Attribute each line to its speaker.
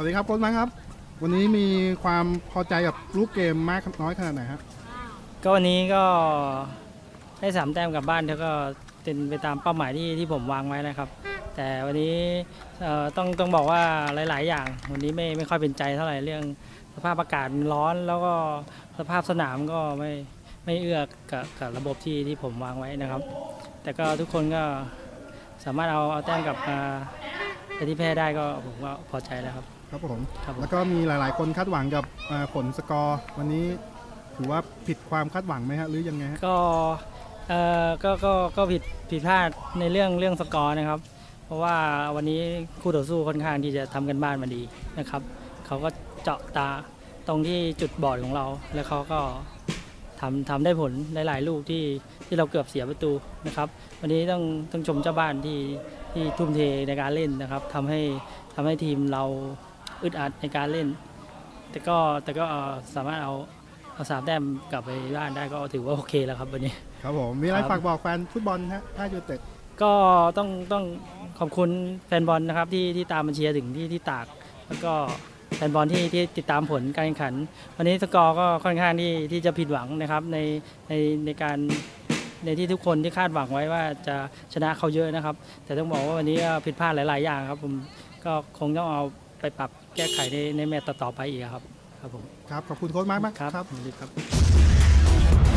Speaker 1: วัสดีครับโค้ชมาร์ครับ วันนี้มีความพอใจกับรูปเกมมากน้อยขนาดไหนครับ
Speaker 2: ก็วันนี้ก็ได้สามแต้มกลับบ้านแล้วก็เป็นไปตามเป้าหมายที่ที่ผมวางไว้นะครับ แต่วันนี้ต้องต้องบอกว่าหลาย ๆ อย่าง วันนี้ไม่ไม่ค่อยเป็นใจเท่าไหร่เรื่องสภาพอากาศมันร้อนแล้วก็สภาพสนามก็ไม่ไม่เอื้อกับกับระบบที่ที่ผมวางไว้นะครับ แต่ก็ทุกคนก็สามารถเอาเอาแต้มกลับมาไปที่แพ้ได้ก็ผมก็พอใจแล้วครับ
Speaker 1: ครับผม
Speaker 2: ครับผม
Speaker 1: แล้วก็มีหลาย ๆ คนคาดหวังกับเอ่อผลสกอร์ วันนี้ถือว่าผิดความคาดหวังไหมฮะหรือยังไงฮะ
Speaker 2: ก็เอ่อก็ก็ก็ผิดผิดพลาดในเรื่องเรื่องสกอร์นะครับ เพราะว่าวันนี้คู่ต่อสู้ค่อนข้างที่จะทำกันบ้านมาดีนะครับเขาก็เจาะตาตรงที่จุดบอดของเรา แล้วเขาก็ทำทำได้ผลหลาย ๆ ลูกที่ที่เราเกือบเสียประตูนะครับ วันนี้ต้องต้องชมเจ้าบ้านที่ที่ทุ่มเทในการเล่นนะครับทำให้ทำให้ทีมเรา อึดอัดในการเล่น แต่ก็แต่ก็เอ่อสามารถเอาเอาสามแต้มกลับไปบ้านได้ก็ถือว่าโอเคแล้วครับวันนี้
Speaker 1: ครับผม มีอะไร
Speaker 2: ครับ
Speaker 1: ฝากบอกแฟนฟุตบอลฮะท่ายูเต็ด
Speaker 2: ก็ต้องต้องขอบคุณแฟนบอลนะครับที่ที่ตามมาเชียร์ถึงที่ที่ตาก แล้วก็แฟนบอลที่ที่ติดตามผลการแข่งขัน วันนี้สกอร์ก็ค่อนข้างที่ที่จะผิดหวังนะครับในในในการในที่ทุกคนที่คาดหวังไว้ว่าจะชนะเขาเยอะนะครับ แต่ต้องบอกว่าวันนี้ก็ผิดพลาดหลาย ๆ อย่างครับผมก็คงต้องเอา ไปปรับแก้ไขในในแมตต์ต่อไปอีกครับ ครับผม
Speaker 1: ครับ ขอบคุณโค้ชมากมาก
Speaker 2: ครับ
Speaker 1: ครับ
Speaker 2: ดีครับ